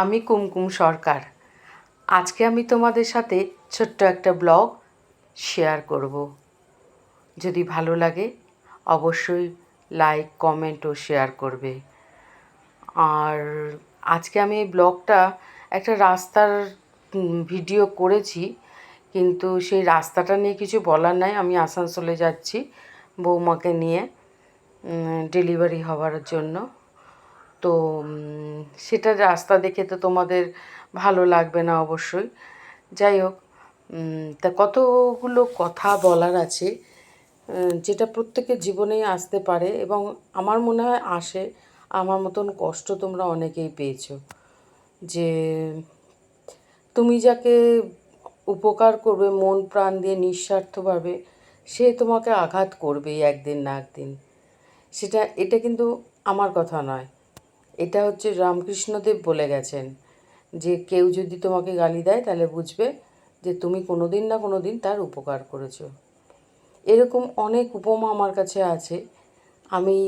আমি কুমকুম সরকার। আজকে আমি তোমাদের সাথে ছোট্ট একটা ব্লগ শেয়ার করব। যদি ভালো লাগে, অবশ্যই লাইক, কমেন্ট ও শেয়ার করবে। আর আজকে আমি এই ব্লগটা একটা রাস্তার ভিডিও করেছি, কিন্তু সেই রাস্তাটা নিয়ে কিছু বলার নাই। আমি আসানসোলে যাচ্ছি বৌমাকে নিয়ে ডেলিভারি হওয়ার জন্য। তো উম, সেটা রাস্তা দেখে তো তোমাদের ভালো লাগবে না অবশ্যই। যাই হোক তা কতগুলো কথা বলার আছে যেটা প্রত্যেকের জীবনেই আসতে পারে এবং আমার মনে হয় আসে। আমার মতন কষ্ট তোমরা অনেকেই পেয়েছ যে তুমি যাকে উপকার করবে মন প্রাণ দিয়ে নিঃস্বার্থভাবে সে তোমাকে আঘাত করবেই একদিন না একদিন। সেটা এটা কিন্তু আমার কথা নয়। এটা হচ্ছে রামকৃষ্ণদেব বলে গেছেন, যে কেউ যদি তোমাকে গালি দেয় তাহলে বুঝবে যে তুমি কোনো দিন না কোনো দিন তার উপকার করেছ। এরকম অনেক উপমা আমার কাছে আছে। আমি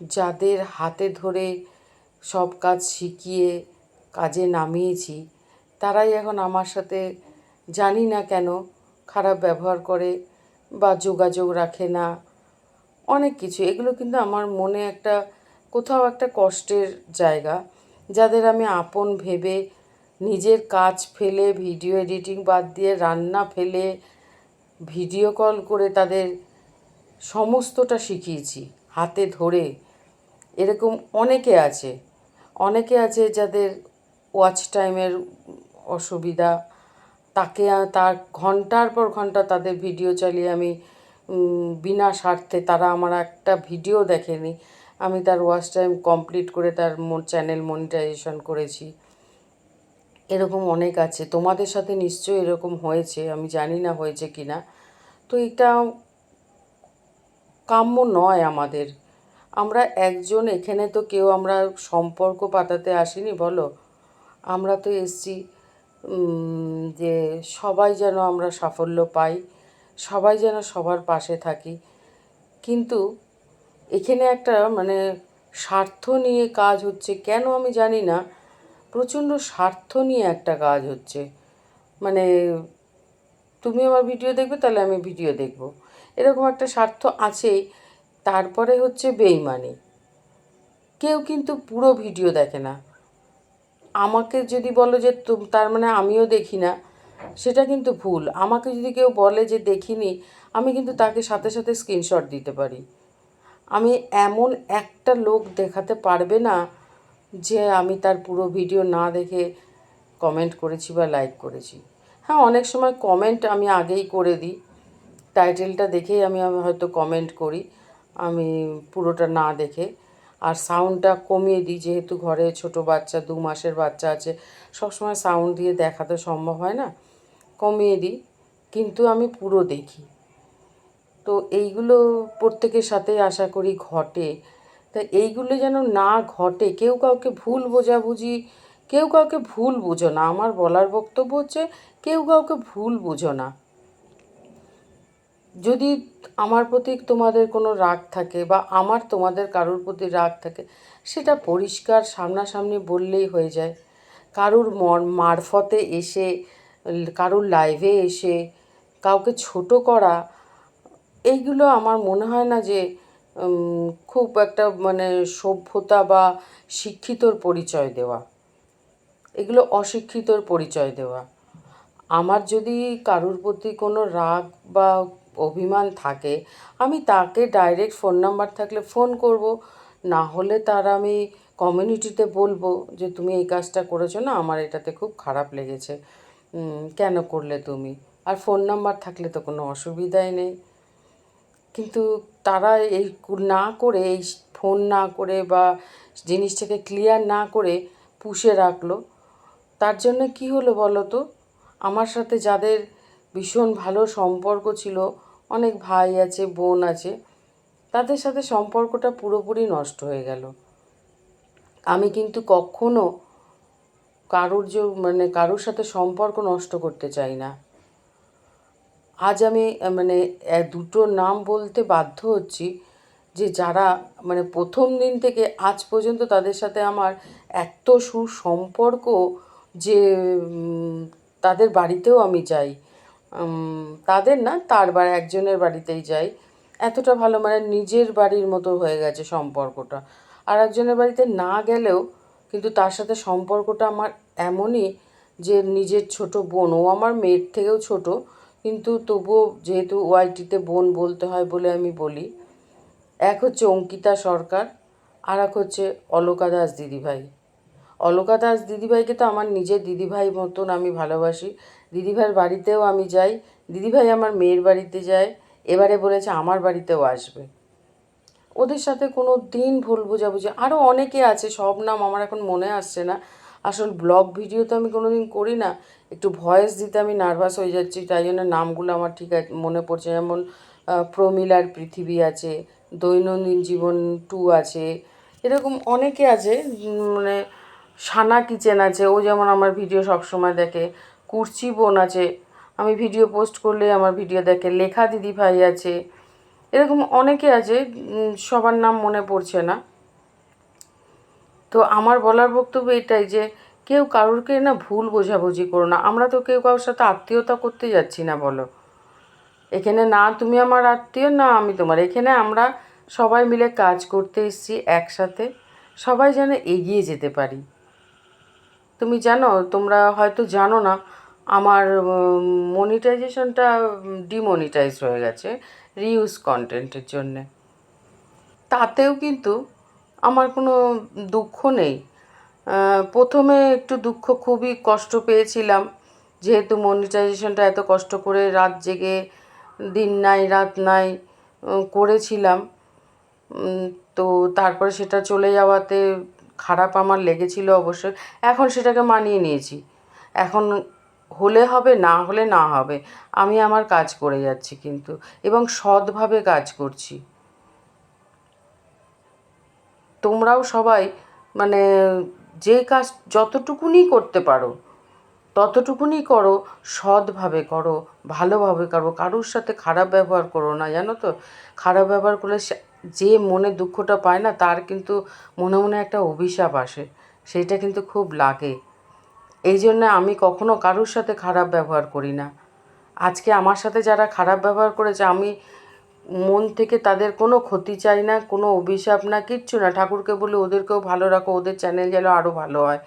যাদের হাতে ধরে সব কাজ শিখিয়ে কাজে নামিয়েছি, তারাই এখন আমার সাথে জানি না কেন খারাপ ব্যবহার করে বা যোগাযোগ রাখে না, অনেক কিছু। এগুলো কিন্তু আমার মনে একটা কোথাও একটা কষ্টের জায়গা, যাদের আমি আপন ভেবে নিজের কাজ ফেলে, ভিডিও এডিটিং বাদ দিয়ে রান্না ফেলে, ভিডিও কল করে তাদের সমস্তটা শিখিয়েছি, হাতে ধরে। এরকম অনেকে আছে অনেকে আছে যাদের ওয়াচ টাইমের অসুবিধা, তাকে তার ঘণ্টার পর ঘণ্টা তাদের ভিডিও চালিয়ে আমি বিনা স্বার্থে তারা আমার একটা ভিডিও দেখেনি। আমি তার ওয়াচ টাইম কমপ্লিট করে তার চ্যানেল মনিটাইজেশন করেছি। এরকম অনেক আছে। তোমাদের সাথে নিশ্চয়ই এরকম হয়েছে। আমি জানি না হয়েছে কি না তো এটা কাম্য নয় আমাদের। আমরা একজন, এখানে তো কেউ আমরা সম্পর্ক পাতাতে আসিনি, বলো? আমরা তো এসছি যে সবাই যেন আমরা সাফল্য পাই, সবাই যেন সবার পাশে থাকি। কিন্তু এখানে একটা মানে স্বার্থ নিয়ে কাজ হচ্ছে, কেন আমি জানি না। প্রচণ্ড স্বার্থ নিয়ে একটা কাজ হচ্ছে। মানে তুমি আমার ভিডিও দেখবে, তাহলে আমি ভিডিও দেখব। এরকম একটা স্বার্থ আছেই তারপরে হচ্ছে বেইমানি। কেউ কিন্তু পুরো ভিডিও দেখে না। আমাকে যদি বলো যে তার মানে আমিও দেখি না, সেটা কিন্তু ভুল। আমাকে যদি কেউ বলে যে দেখিনি, আমি কিন্তু তাকে সাথে সাথে স্ক্রিনশট দিতে পারি। আমি এমন একটা লোক দেখাতে পারবে না যে আমি তার পুরো ভিডিও না দেখে কমেন্ট করেছি বা লাইক করেছি। হ্যাঁ অনেক সময় কমেন্ট আমি আগেই করে দিই। টাইটেলটা দেখেই আমি হয়তো কমেন্ট করি, আমি পুরোটা না দেখে। আর সাউন্ডটা কমিয়ে দিই, যেহেতু ঘরে ছোট বাচ্চা, দু মাসের বাচ্চা আছে, সবসময় সাউন্ড দিয়ে দেখা তো সম্ভব হয় না। কমিয়ে দিই, কিন্তু আমি পুরো দেখি। তো এইগুলো প্রত্যেকের সাথেই আশা করি ঘটে। তা এইগুলো যেন না ঘটে, কেউ কাউকে ভুল বোঝাবুঝি, কেউ কাউকে ভুল বুঝো না। আমার বলার বক্তব্য হচ্ছে, কেউ কাউকে ভুল বুঝো না। যদি আমার প্রতি তোমাদের কোনো রাগ থাকে বা আমার তোমাদের কারোর প্রতি রাগ থাকে, সেটা পরিষ্কার সামনাসামনি বললেই হয়ে যায়। কারুর মারফতে এসে, কারুর লাইভে এসে, কাউকে ছোট করা এইগুলো আমার মনে হয় না যে খুব একটা মানে সভ্যতা বা শিক্ষিতর পরিচয় দেওয়া। এগুলো অশিক্ষিতর পরিচয় দেওয়া। আমার যদি কারুর প্রতি কোনো রাগ বা অভিমান থাকে, আমি তাকে ডাইরেক্ট ফোন নাম্বার থাকলে ফোন করব। না হলে তার আমি কমিউনিটিতে বলব যে, তুমি এই কাজটা করেছ না, আমার এটাতে খুব খারাপ লেগেছে। কেন করলে তুমি? আর ফোন নাম্বার থাকলে তো কোনো অসুবিধাই নেই। কিন্তু তারা এই না করে, এই ফোন না করে বা জিনিসটাকে ক্লিয়ার না করে পুষে রাখল। তার জন্য কি হলো বলো তো? আমার সাথে যাদের ভীষণ ভালো সম্পর্ক ছিল, অনেক ভাই আছে, বোন আছে, তাদের সাথে সম্পর্কটা পুরোপুরি নষ্ট হয়ে গেল। আমি কিন্তু কখনো কারোর যে মানে কারোর সাথে সম্পর্ক নষ্ট করতে চাই না। আজ আমি মানে দুটো নাম বলতে বাধ্য হচ্ছি যে যারা মানে প্রথম দিন থেকে আজ পর্যন্ত তাদের সাথে আমার এত সুসম্পর্ক যে তাদের বাড়িতেও আমি যাই। তাদের না, তার বা, একজনের বাড়িতেই যাই। এতটা ভালো মানে নিজের বাড়ির মতো হয়ে গেছে সম্পর্কটা। আর একজনের বাড়িতে না গেলেও কিন্তু তার সাথে সম্পর্কটা আমার এমনই যে, নিজের ছোট বোন, ও আমার মেয়ের থেকেও ছোট কিন্তু তবুও যেহেতু ওয়াইটিতে বোন বলতে হয় বলে আমি বলি, এক হচ্ছে অঙ্কিতা সরকার, আর এক হচ্ছে অলকা দাস দিদিভাই। অলকা দাস দিদিভাইকে তো আমার নিজের দিদিভাই মতন আমি ভালোবাসি। দিদিভাইয়ের বাড়িতেও আমি যাই, দিদিভাই আমার মেয়ের বাড়িতে যায়, এবারে বলেছে আমার বাড়িতেও আসবে। ওদের সাথে কোনো দিন ভুল বোঝাবুঝি আরও অনেকে আছে, সব নাম আমার এখন মনে আসছে না। আসল ব্লগ ভিডিও তো আমি কোনো দিন করি না। একটু ভয়েস দিতে আমি নার্ভাস হয়ে যাচ্ছি, তাই জন্য নামগুলো আমার ঠিক মনে পড়ছে যেমন প্রমিলার পৃথিবী আছে, দৈনন্দিন জীবন টু আছে, এরকম অনেকে আছে মানে সানা কিচেন আছে, ও যেমন আমার ভিডিও সবসময় দেখে কুর্চি বোন আছে, আমি ভিডিও পোস্ট করলে আমার ভিডিও দেখে, লেখা দিদি ভাই আছে, এরকম অনেকে আছে সবার নাম মনে পড়ছে না। তো আমার বলার বক্তব্য এটাই যে, কেউ কারোরকে না ভুল বোঝাবুঝি করো না। আমরা তো কেউ কারোর সাথে আত্মীয়তা করতে যাচ্ছি না, বলো। এখানে না তুমি আমার আত্মীয়, না আমি তোমার। এখানে আমরা সবাই মিলে কাজ করতে এসেছি একসাথে। সবাই যেন এগিয়ে যেতে পারি। তুমি জানো, তোমরা হয়তো জানো না, আমার মনিটাইজেশনটা ডিমনিটাইজ হয়ে গেছে রিউজ কন্টেন্টের জন্যে। তাতেও কিন্তু আমার কোনো দুঃখ নেই। প্রথমে একটু দুঃখ খুবই কষ্ট পেয়েছিলাম। যেহেতু মনিটাইজেশনটা এত কষ্ট করে রাত জেগে, দিন নাই, রাত নাই করেছিলাম। তো তারপরে সেটা চলে যাওয়াতে খারাপ আমার লেগেছিল অবশ্যই। এখন সেটাকে মানিয়ে নিয়েছি। এখন হলে হবে, না হলে না হবে। আমি আমার কাজ করে যাচ্ছি কিন্তু, এবং সৎভাবে কাজ করছি। তোমরাও সবাই মানে যে কাজ যতটুকুনি করতে পারো, ততটুকুনি করো, সৎভাবে করো, ভালোভাবে করো, কারোর সাথে খারাপ ব্যবহার করো না, জানো তো? খারাপ ব্যবহার করলে যে মনে দুঃখটা পায় না, তার কিন্তু মনে মনে একটা অভিশাপ আসে সেইটা কিন্তু খুব লাগে। এই জন্য আমি কখনো কারোর সাথে খারাপ ব্যবহার করি না। আজকে আমার সাথে যারা খারাপ ব্যবহার করেছে, আমি মন থেকে তাদের কোনো ক্ষতি চাই না, কোনো অভিশাপ না, কিচ্ছু না। ঠাকুরকে বলে, ওদেরকেও ভালো রাখো, ওদের চ্যানেল যেন আরও ভালো হয়।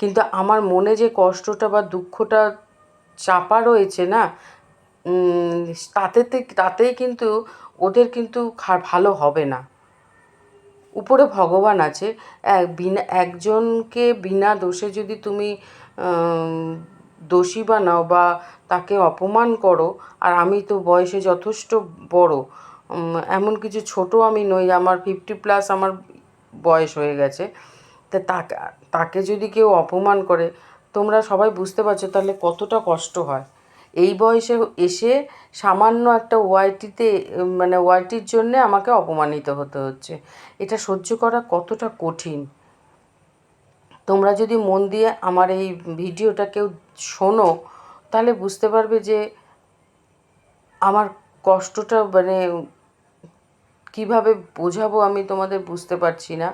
কিন্তু আমার মনে যে কষ্টটা বা দুঃখটা চাপা রয়েছে না তাতে তাতেই কিন্তু ওদের কিন্তু ভালো হবে না। উপরে ভগবান আছে, এক বিনা, একজনকে বিনা দোষে যদি তুমি দোষী বানাও বা তাকে অপমান করো, আর আমি তো বয়সে যথেষ্ট বড় এমন কিছু ছোট আমি নই, আমার ফিফটি প্লাস আমার বয়স হয়ে গেছে। তা তাকে তাকে যদি কেউ অপমান করে, তোমরা সবাই বুঝতে পারছ তাহলে কতটা কষ্ট হয়। এই বয়সে এসে সামান্য একটা ওয়াইটিতে মানে ওয়াইটির জন্যে আমাকে অপমানিত হতে হচ্ছে। এটা সহ্য করা কতটা কঠিন? তোমরা যদি মন দিয়ে আমার এই ভিডিওটা কেউ শোনো, তাহলে বুঝতে পারবে যে আমার কষ্টটা মানে কীভাবে বোঝাবো আমি তোমাদের বুঝতে পারছি না।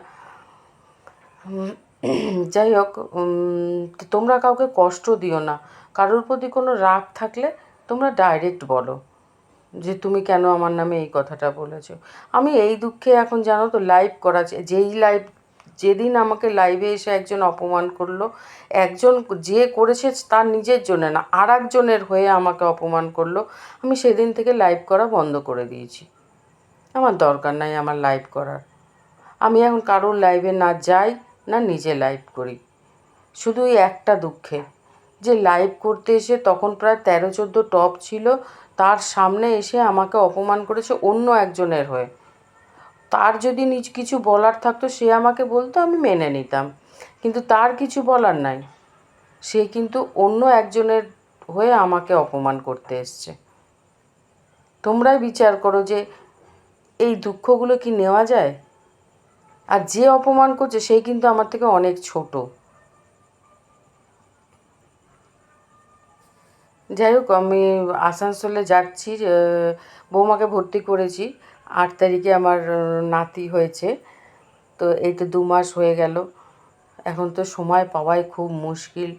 যাই হোক তোমরা কাউকে কষ্ট দিও না। কারোর প্রতি কোনো রাগ থাকলে তোমরা ডাইরেক্ট বলো যে তুমি কেন আমার নামে এই কথাটা বলেছ। আমি এই দুঃখে এখন জানো তো, লাইভ করা যেই লাইভ যেদিন আমাকে লাইভে এসে একজন অপমান করল, একজন যে করেছে তার নিজের জন্য না আর একজনের হয়ে আমাকে অপমান করল, আমি সেদিন থেকে লাইভ করা বন্ধ করে দিয়েছি। আমার দরকার নাই আমার লাইভ করার। আমি এখন কারোর লাইভে না যাই, না নিজে লাইভ করি। শুধুই একটা দুঃখে, যে লাইভ করতে এসে তখন প্রায় তেরো চোদ্দ টপ ছিল, তার সামনে এসে আমাকে অপমান করেছে অন্য একজনের হয়ে। তার যদি নিজ কিছু বলার থাকতো, সে আমাকে বলতো, আমি মেনে নিতাম। কিন্তু তার কিছু বলার নাই। সে কিন্তু অন্য একজনের হয়ে আমাকে অপমান করতে এসছে। তোমরাই বিচার করো যে এই দুঃখগুলো কি নেওয়া যায়? আর যে অপমান করছে সেই কিন্তু আমার থেকে অনেক ছোট। যাই হোক, আমি আসানসোলে যাচ্ছি বৌমাকে ভর্তি করেছি। আট তারিখে আমার নাতি হয়েছে। তো এই তো দু মাস হয়ে গেল। এখন তো সময় পাওয়াই খুব মুশকিল।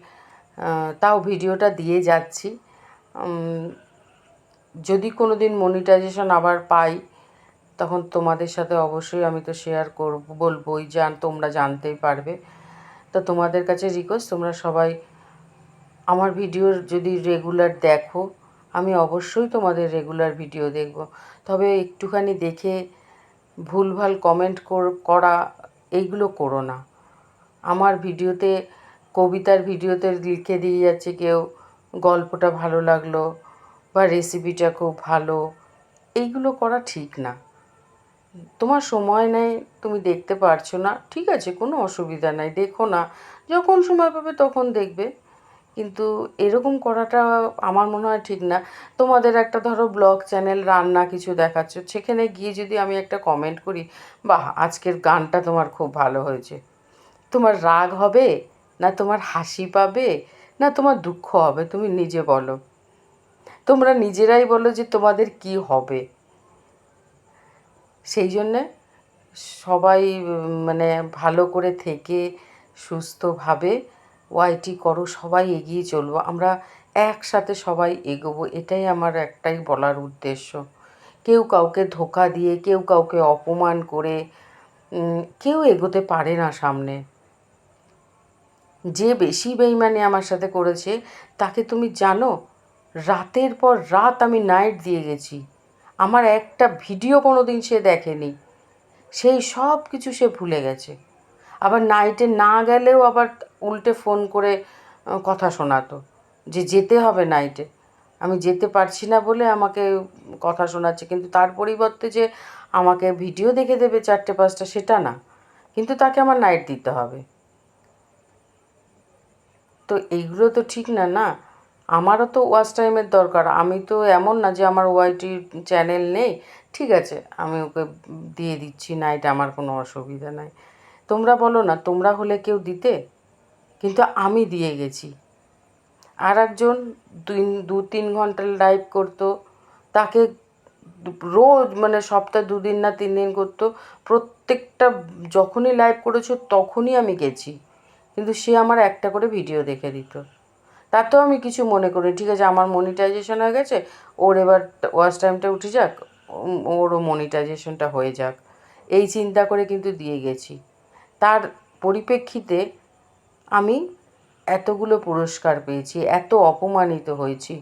তাও ভিডিওটা দিয়ে যাচ্ছি। যদি কোনো দিন মনিটাইজেশন আবার পাই, তখন তোমাদের সাথে অবশ্যই আমি তো শেয়ার করব বলবোই জান তোমরা জানতেই পারবে। তো তোমাদের কাছে রিকোয়েস্ট তোমরা সবাই আমার ভিডিওর যদি রেগুলার দেখো আমি অবশ্যই তোমাদের রেগুলার ভিডিও দেখব। তবে একটুখানি দেখে ভুলভাল কমেন্ট করা এইগুলো করো না। আমার ভিডিওতে কবিতার ভিডিওতে লিখে দিয়ে যাচ্ছে কেউ, গল্পটা ভালো লাগল বা রেসিপিটা খুব ভালো, এইগুলো করা ঠিক না। তোমার সময় নেই, তুমি দেখতে পারছ না, ঠিক আছে, কোনো অসুবিধা নাই, দেখো না, যখন সময় পাবে তখন দেখবে। কিন্তু এরকম করাটা আমার মনে হয় ঠিক না। তোমাদের একটা ধরো ব্লগ চ্যানেল রান্না কিছু দেখাচ্ছ, সেখানে গিয়ে যদি আমি একটা কমেন্ট করি, বাহ, আজকের গানটা তোমার খুব ভালো হয়েছে। তোমার রাগ হবে? না তোমার হাসি পাবে? না তোমার দুঃখ হবে? তুমি নিজে বলো। তোমরা নিজেরাই বলো যে তোমাদের কি হবে। সেই জন্যে সবাই মানে ভালো করে থেকে, সুস্থভাবে ওয়াইটি করো, সবাই এগিয়ে চলবো, আমরা একসাথে সবাই এগোবো, এটাই আমার একটাই বলার উদ্দেশ্য। কেউ কাউকে ধোকা দিয়ে, কেউ কাউকে অপমান করে কেউ এগোতে পারে না সামনে। যে বেশি বেইমানি আমার সাথে করেছে, তাকে তুমি জানো, রাতের পর রাত আমি নাইট দিয়ে গেছি। আমার একটা ভিডিও কোনো দিন সে দেখেনি। সেই সব কিছু সে ভুলে গেছে। আবার নাইটে না গেলেও আবার উল্টে ফোন করে কথা শোনাতো যে যেতে হবে নাইটে আমি যেতে পারছি না বলে আমাকে কথা শোনাচ্ছে, কিন্তু তার পরিবর্তে যে আমাকে ভিডিও দেখে দেবে চারটে পাঁচটা, সেটা না। কিন্তু তাকে আমার নাইট দিতে হবে। তো এইগুলো তো ঠিক না না? আমারও তো ওয়াচ টাইমের দরকার। আমি তো এমন না যে আমার ওয়াইটি চ্যানেল নেই। ঠিক আছে, আমি ওকে দিয়ে দিচ্ছি না এটা আমার কোনো অসুবিধা নাই। তোমরা বলো না, তোমরা হলে কেউ দিতে? কিন্তু আমি দিয়ে গেছি। আর একজন দুই, দু, তিন ঘণ্টা লাইভ করতো। তাকে রোজ মানে সপ্তাহে দুদিন না তিন দিন করতো। প্রত্যেকটা যখনই লাইভ করেছ তখনই আমি গেছি। কিন্তু সে আমার একটা করে ভিডিও দেখে দিত। তাতেও আমি কিছু মনে করি ঠিক আছে, আমার মনিটাইজেশন হয়ে গেছে। ওর এবার ওয়াচ টাইমটা উঠে যাক ওরও মনিটাইজেশনটা হয়ে যাক। এই চিন্তা করে কিন্তু দিয়ে গেছি। তার পরিপ্রেক্ষিতে আমি এতগুলো পুরস্কার পেয়েছি, এত অপমানিত হয়েছি।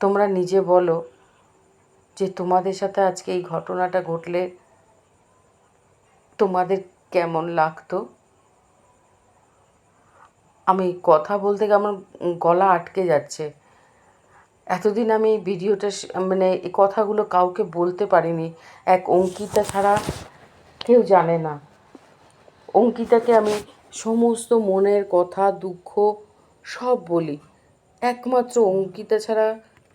তোমরা নিজে বলো যে তোমাদের সাথে আজকে এই ঘটনাটা ঘটলে তোমাদের কেমন লাগতো? আমি কথা বলতে গিয়ে আমার গলা আটকে যাচ্ছে। এতদিন আমি ভিডিওটা মানে এই কথাগুলো কাউকে বলতে পারিনি। এক অঙ্কিতা ছাড়া কেউ জানে না। অঙ্কিতাকে আমি সমস্ত মনের কথা, দুঃখ সব বলি। একমাত্র অঙ্কিতা ছাড়া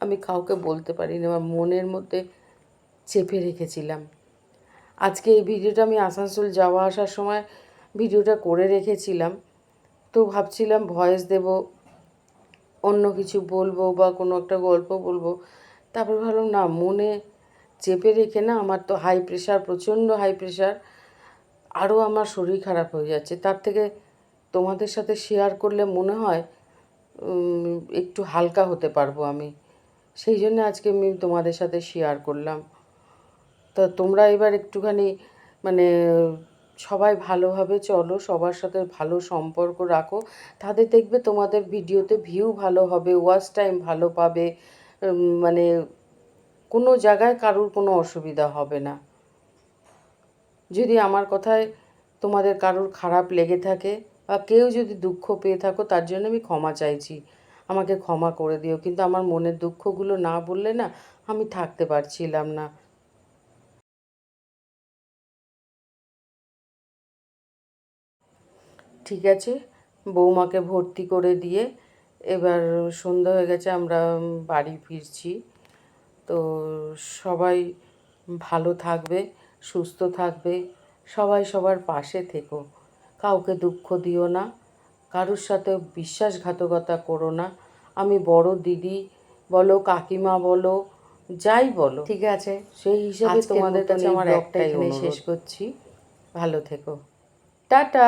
আমি কাউকে বলতে পারি না আমার মনের মধ্যে চেপে রেখেছিলাম। আজকে এই ভিডিওটা আমি আসানসোল যাওয়া আসার সময় ভিডিওটা করে রেখেছিলাম। তো ভাবছিলাম ভয়েস দেব, অন্য কিছু বলব বা কোনো একটা গল্প বলব। তারপর ভাবলাম, না, মনে চেপে রেখে না, আমার তো হাই প্রেশার প্রচণ্ড হাই প্রেশার আরও আমার শরীর খারাপ হয়ে যাচ্ছে। তার থেকে তোমাদের সাথে শেয়ার করলে মনে হয় একটু হালকা হতে পারব আমি। সেই জন্য আজকে আমি তোমাদের সাথে শেয়ার করলাম। তা তোমরা এবার একটুখানি মানে সবাই ভালোভাবে চলো, সবার সাথে ভালো সম্পর্ক রাখো। তাদের দেখবে তোমাদের ভিডিওতে ভিউ ভালো হবে ওয়াচ টাইম ভালো পাবে। মানে কোনো জায়গায় কারোর কোনো অসুবিধা হবে না। যদি আমার কথায় তোমাদের কারোর খারাপ লেগে থাকে বা কেউ যদি দুঃখ পেয়ে থাকো, তার জন্য আমি ক্ষমা চাইছি। আমাকে ক্ষমা করে দিও। কিন্তু আমার মনের দুঃখগুলো না বললে না আমি থাকতে পারছিলাম না। ঠিক আছে, বৌমাকে ভর্তি করে দিয়ে এবার সন্ধ্যা হয়ে গেছে, আমরা বাড়ি ফিরছি। তো সবাই ভালো থাকবে। সুস্থ থাকবে সবাই সবার পাশে থেকো। কাউকে দুঃখ দিও না কারোর সাথে বিশ্বাসঘাতকতা করো না। আমি বড় দিদি বলো কাকিমা বলো যাই বলো। ঠিক আছে। সেই হিসাবে তোমাদের কাছে আমার একটা শেষ করছি। ভালো থেকো। টাটা!